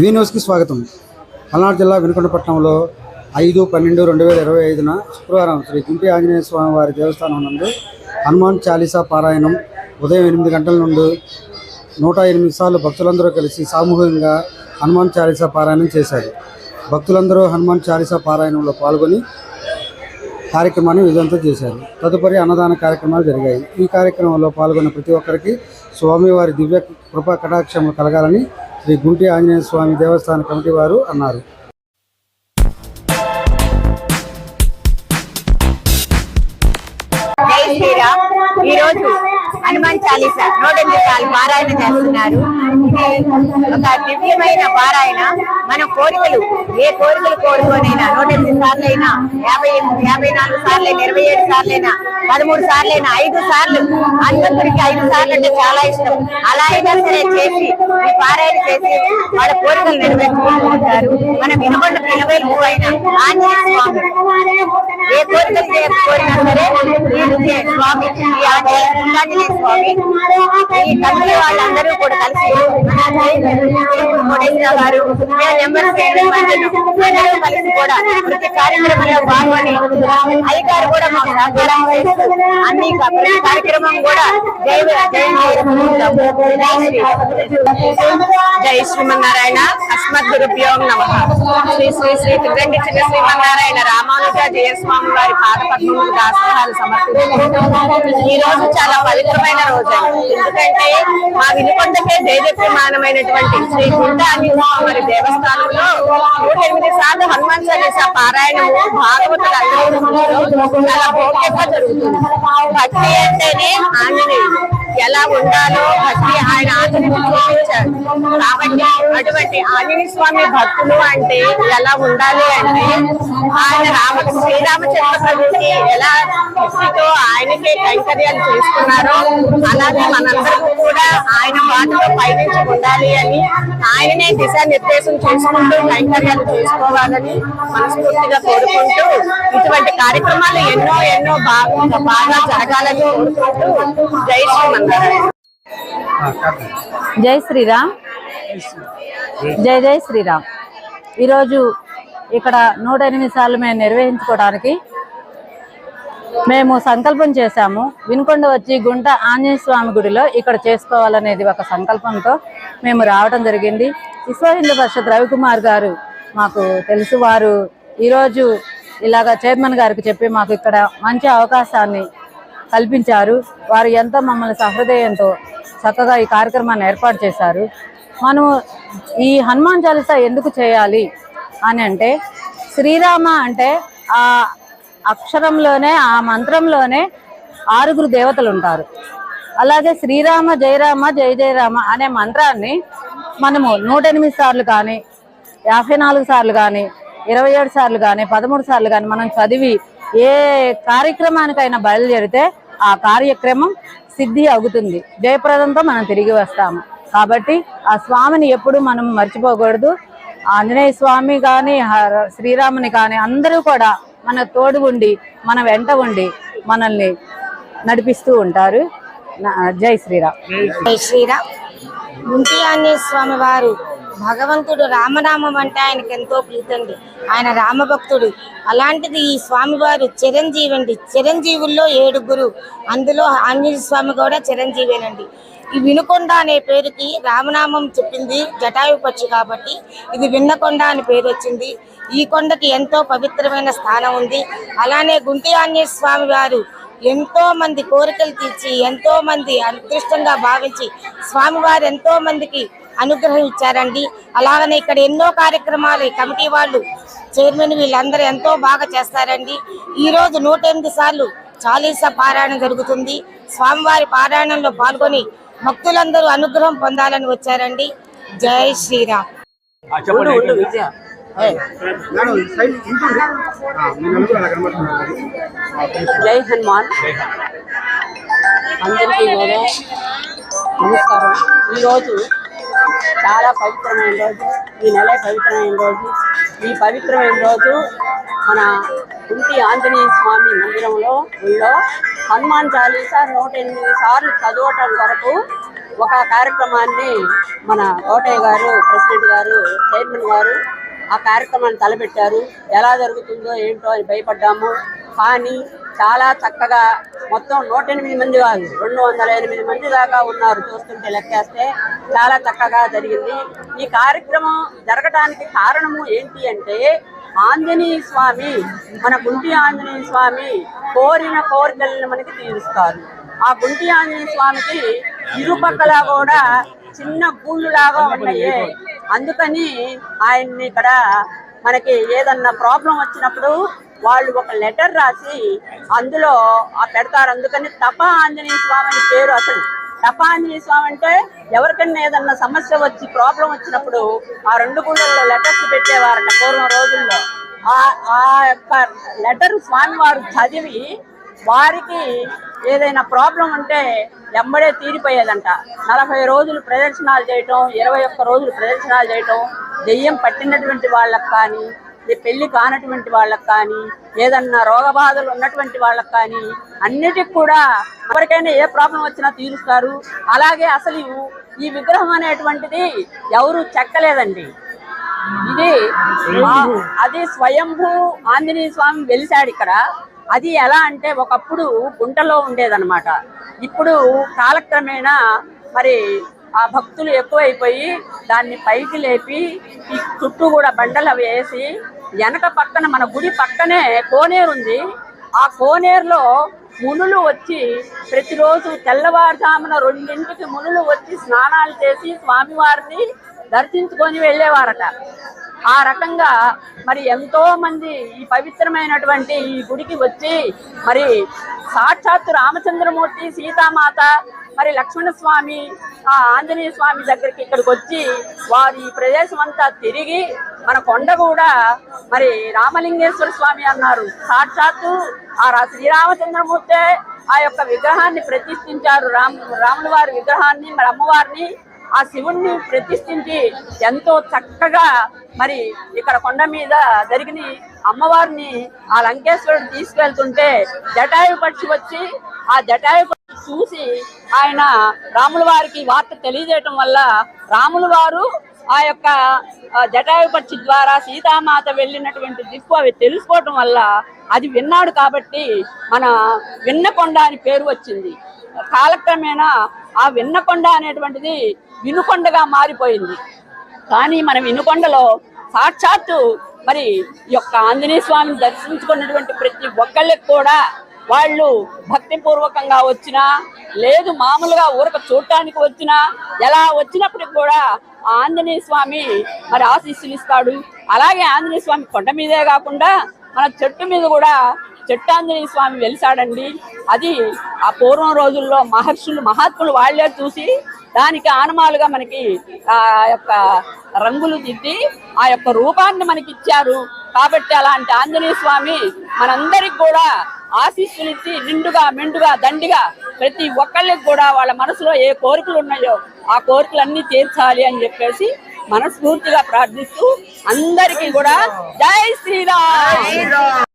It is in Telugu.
వి న్యూస్కి స్వాగతం. పల్నాడు జిల్లా వినుకొండపట్నంలో ఐదు పన్నెండు రెండు వేల ఇరవై ఐదున శుక్రవారం శ్రీ గుంటి ఆంజనేయ స్వామి వారి దేవస్థానం నందు హనుమాన్ చాలీసా పారాయణం ఉదయం ఎనిమిది గంటల నుండి నూట ఎనిమిది సార్లు భక్తులందరూ కలిసి సామూహికంగా హనుమాన్ చాలీసా పారాయణం చేశారు. భక్తులందరూ హనుమాన్ చాలీసా పారాయణంలో పాల్గొని కార్యక్రమాన్ని విజయంతో చేశారు. తదుపరి అన్నదాన కార్యక్రమాలు జరిగాయి. ఈ కార్యక్రమంలో పాల్గొన్న ప్రతి ఒక్కరికి స్వామివారి దివ్య కృపా కటాక్షములు కలగాలని శ్రీ గుంటి ఆంజనేయ స్వామి దేవస్థాన కమిటీ వారు అన్నారు. ఈరోజు హనుమాన్ చాలీస నూట ఎనిమిది సార్లు పారాయణ చేస్తున్నారు. ఇది ఒక దివ్యమైన పారాయణ. మన కోరికలు ఏ కోరికలు కోరుకోనైనా నూట ఎనిమిది సార్లు అయినా యాభై యాభై నాలుగు సార్లు అయినా ఇరవై ఏడు సార్లు అయినా పదమూడు సార్లు అయినా ఐదు సార్లు హనుమంతుడికి ఐదు సార్లు అంటే చాలా ఇష్టం. అలా అయినా సరే చేసి ఈ పారాయణ చేసి వాళ్ళ కోరికలు నెరవేర్చుకుంటారు మన వినకొండ పిలవేలు అయిన ఆంజనేయ స్వామి. ఏ కోరికలు చే- కోరినా సరే ఈ స్వామి ఈ ఆంజనేయ స్వామి. ఈ కమిటీ వాళ్ళందరూ కూడా కలిసి కోటేశ్వర గారు నెంబర్ అందరూ కలిసి కూడా ప్రతి కార్యక్రమంలో పాల్గొని అధికారులు కూడా మాకు సహకారం అన్ని ప్రతి కార్యక్రమం కూడా జై జై జై శ్రీమన్నారాయణ అస్మద్ గురుభ్యోం నమ. శ్రీ శ్రీ శ్రీ తిరుగండి చిన్న శ్రీమన్నారాయణ రామానుజ జయస్వామి వారి పాద పద్మములు దాసోహాలు సమర్పించారు ఈ రోజు చాలా పవిత్రమైన రోజు ఎందుకంటే మా వినుకొండకే జయజప్యమానమైనటువంటి శ్రీ గుండ వారి దేవస్థానంలో నూట ఎనిమిది సార్లు హనుమాన్ చాలీస పారాయణము భాగవతులు అందరూ చాలా భోగ్యంగా జరుగుతుంది. భక్తి అంటేనే ఆంజనేయుడు ఎలా ఉండాలో భక్తి ఆయన ఆచరించి కాబట్టి అటువంటి ఆంజనేయ స్వామి భక్తులు అంటే ఎలా ఉండాలి అంటే ఆయన రామ శ్రీరామచంద్ర ప్రభుకి ఎలా భక్తితో ఆయనకే కైంకర్యాలు చేసుకున్నారో అలాగే మనందరికీ కూడా ఆయన బాటలో పయనించి ఉండాలి అని ఆయననే దిశానిర్దేశం చేసుకుంటూ కైంకర్యాలు చేసుకోవాలని మనస్ఫూర్తిగా కోరుకుంటూ ఇటువంటి కార్యక్రమాలు ఎన్నో ఎన్నో బాగా బాగా జరగాలని కోరుకుంటూ జై శ్రీమన్నారాయణ. జై శ్రీరామ్. జై జై శ్రీరామ్. ఈరోజు ఇక్కడ నూట ఎనిమిది సార్లు మేము నిర్వహించుకోవడానికి మేము సంకల్పం చేశాము. వినుకొండ వచ్చి గుంట ఆంజనేయ స్వామి గుడిలో ఇక్కడ చేసుకోవాలనేది ఒక సంకల్పంతో మేము రావడం జరిగింది. విశ్వ హిందూ పరిషత్ రవికుమార్ గారు మాకు తెలుసు. వారు ఈరోజు ఇలాగ చైర్మన్ గారికి చెప్పి మాకు ఇక్కడ మంచి అవకాశాన్ని కల్పించారు. వారు ఎంతో మమ్మల్ని సహృదయంతో చక్కగా ఈ కార్యక్రమాన్ని ఏర్పాటు చేశారు. మనము ఈ హనుమాన్ చాలీసా ఎందుకు చేయాలి అని అంటే శ్రీరామ అంటే ఆ అక్షరంలోనే ఆ మంత్రంలోనే ఆరుగురు దేవతలు ఉంటారు. అలాగే శ్రీరామ జయరామ జయ జయరామ అనే మంత్రాన్ని మనము నూట ఎనిమిది సార్లు కానీ యాభై నాలుగు సార్లు కానీ ఇరవై ఏడు సార్లు కానీ పదమూడు సార్లు కానీ మనం చదివి ఏ కార్యక్రమానికైనా బయలుదేరితే ఆ కార్యక్రమం సిద్ధి అవుతుంది. జయప్రదంతో మనం తిరిగి వస్తాము. కాబట్టి ఆ స్వామిని ఎప్పుడు మనం మర్చిపోకూడదు. ఆంజనేయ స్వామి కానీ శ్రీరాముని కానీ అందరూ కూడా మన తోడు ఉండి మన వెంట ఉండి మనల్ని నడిపిస్తూ ఉంటారు. జై శ్రీరామ్. జై శ్రీరామ్. గుంటి ఆంజనేయ స్వామి వారు భగవంతుడు రామనామం అంటే ఆయనకి ఎంతో ప్రీతండి. ఆయన రామభక్తుడు. అలాంటిది ఈ స్వామివారు చిరంజీవి అండి చిరంజీవుల్లో ఏడుగురు. అందులో ఆంజనేయ స్వామి కూడా చిరంజీవేనండి. ఈ వినుకొండ అనే పేరుకి రామనామం చెప్పింది జటాయు పక్షి కాబట్టి ఇది విన్నకొండ అని పేరు వచ్చింది. ఈ కొండకి ఎంతో పవిత్రమైన స్థానం ఉంది. అలానే గుంటి ఆంజనేయ స్వామి వారు ఎంతో మంది కోరికలు తీర్చి ఎంతో మంది అదృష్టంగా భావించి స్వామివారు ఎంతో మందికి అనుగ్రహం ఇచ్చారండి. అలాగనే ఇక్కడ ఎన్నో కార్యక్రమాలు కమిటీ వాళ్ళు చైర్మన్ వీళ్ళందరూ ఎంతో బాగా చేస్తారండి. ఈ రోజు నూట ఎనిమిది సార్లు చాలీసా పారాయణం జరుగుతుంది. స్వామివారి పారాయణంలో పాల్గొని భక్తులందరూ అనుగ్రహం పొందాలని వచ్చారండి. జై శ్రీరామ్. జై హనుమాన్. అందరికీ కూడా నమస్కారం. ఈరోజు చాలా పవిత్రమైన రోజు. ఈ నెల పవిత్రమైన రోజు. ఈ పవిత్రమైన రోజు మన కుంటి ఆంజనేయ స్వామి మందిరంలో ఊళ్ళో హనుమాన్ చాలీసా నూట ఎనిమిది సార్లు చదవటం వరకు ఒక కార్యక్రమాన్ని మన కోటయ్య గారు ప్రెసిడెంట్ గారు చైర్మన్ గారు ఆ కార్యక్రమాన్ని తలపెట్టారు. ఎలా జరుగుతుందో ఏంటో అని భయపడ్డాము. కానీ చాలా చక్కగా మొత్తం నూట ఎనిమిది మంది కాదు రెండు వందల ఎనిమిది మంది దాకా ఉన్నారు చూస్తుంటే లెక్కేస్తే. చాలా చక్కగా జరిగింది. ఈ కార్యక్రమం జరగడానికి కారణము ఏంటి అంటే ఆంజనేయ స్వామి మన గుంటి ఆంజనేయ స్వామి కోరిన కోరికలను మనకి తీరుస్తారు. ఆ గుంటి ఆంజనేయ స్వామికి ఇరుపక్కల కూడా చిన్న గూళ్ళు లాగా ఉన్నాయి. అందుకని ఆయన్ని ఇక్కడ మనకి ఏదన్నా ప్రాబ్లం వచ్చినప్పుడు వాళ్ళు ఒక లెటర్ రాసి అందులో ఆ పెడతారు. అందుకని తప ఆంజనేయ స్వామి అని పేరు అసలు. తప ఆంజనేయ స్వామి అంటే ఎవరికన్నా ఏదన్నా సమస్య వచ్చి ప్రాబ్లం వచ్చినప్పుడు ఆ రెండు గుళ్ళల్లో లెటర్స్ పెట్టేవారట పూర్వం రోజుల్లో. ఆ ఆ యొక్క లెటర్ స్వామి వారు చదివి వారికి ఏదైనా ప్రాబ్లం ఉంటే ఎంబడే తీరిపోయేదంట. నలభై రోజులు ప్రదర్శనలు చేయటం ఇరవై ఒక్క రోజులు ప్రదర్శనలు చేయటం దెయ్యం పట్టినటువంటి వాళ్ళకి కానీ పెళ్ళి కానటువంటి వాళ్ళకి కానీ ఏదన్నా రోగబాధలు ఉన్నటువంటి వాళ్ళకి కానీ అన్నిటికి కూడా ఎవరికైనా ఏ ప్రాబ్లం వచ్చినా తీరుస్తారు. అలాగే అసలు ఈ విగ్రహం అనేటువంటిది ఎవరు చెక్కలేదండి. ఇది అది స్వయంభూ ఆంజనేయ స్వామి వెలిశాడు ఇక్కడ. అది ఎలా అంటే ఒకప్పుడు గుంటలో ఉండేదన్నమాట. ఇప్పుడు కాలక్రమేణా మరి ఆ భక్తులు ఎక్కువైపోయి దాన్ని పైకి లేపి ఈ చుట్టూ కూడా బండలు అవి వేసి వెనక పక్కన మన గుడి పక్కనే కోనేరు ఉంది. ఆ కోనేరులో మునులు వచ్చి ప్రతిరోజు తెల్లవారుజామున రెండింటికి మునులు వచ్చి స్నానాలు చేసి స్వామివారిని దర్శించుకొని వెళ్ళేవారట. ఆ రకంగా మరి ఎంతో మంది ఈ పవిత్రమైనటువంటి ఈ గుడికి వచ్చి మరి సాక్షాత్తు రామచంద్రమూర్తి సీతామాత మరి లక్ష్మణ స్వామి ఆ ఆంజనేయ స్వామి దగ్గరికి ఇక్కడికి వచ్చి వారు ఈ ప్రదేశం అంతా తిరిగి మన కొండ కూడా మరి రామలింగేశ్వర స్వామి అన్నారు. సాక్షాత్తు ఆ రా- శ్రీరామచంద్రమూర్తే ఆ యొక్క విగ్రహాన్ని ప్రతిష్ఠించారు. రామ్ రాముల వారి విగ్రహాన్ని మరి అమ్మవారిని ఆ శివుణ్ణి ప్రతిష్ఠించి ఎంతో చక్కగా మరి ఇక్కడ కొండ మీద జరిగిన అమ్మవారిని ఆ లంకేశ్వరుడు తీసుకెళ్తుంటే జటాయు పక్షి వచ్చి ఆ జటాయు పక్షి చూసి ఆయన రాముల వారికి వార్త తెలియజేయటం వల్ల రాముల వారు ఆ యొక్క జటాయు పక్షి ద్వారా సీతామాత వెళ్ళినటువంటి దిక్కు అవి తెలుసుకోవటం వల్ల అది విన్నాడు కాబట్టి మన విన్నకొండ అని పేరు వచ్చింది. కాలక్రమేణా ఆ విన్నకొండ అనేటువంటిది వినుకొండగా మారిపోయింది. కానీ మనం వినుకొండలో సాక్షాత్తు మరి ఈ యొక్క ఆంజనేయ స్వామిని దర్శించుకున్నటువంటి ప్రతి ఒక్కళ్ళకి కూడా వాళ్ళు భక్తిపూర్వకంగా వచ్చినా లేదు మామూలుగా ఊరక చూడటానికి వచ్చినా ఎలా వచ్చినప్పటికి కూడా ఆ ఆంజనేయ స్వామి మరి ఆశీస్సులు ఇస్తాడు. అలాగే ఆంజనేయ స్వామి కొండ మీదే కాకుండా మన చెట్టు మీద కూడా చెట్టాంజనేయ స్వామి వెలిసాడండి. అది ఆ పూర్వం రోజుల్లో మహర్షులు మహాత్ములు వాళ్ళే చూసి దానికి ఆనమాలుగా మనకి ఆ యొక్క రంగులు దిద్ది ఆ యొక్క రూపాన్ని మనకి ఇచ్చారు కాబట్టి అలాంటి ఆంజనేయ స్వామి మనందరికి కూడా ఆశీస్సులు ఇచ్చి నిండుగా మెండుగా దండిగా ప్రతి ఒక్కళ్ళకి కూడా వాళ్ళ మనసులో ఏ కోరికలు ఉన్నాయో ఆ కోరికలన్నీ తీర్చాలి అని చెప్పేసి మనస్ఫూర్తిగా ప్రార్థిస్తూ అందరికీ కూడా జై శ్రీరామ్.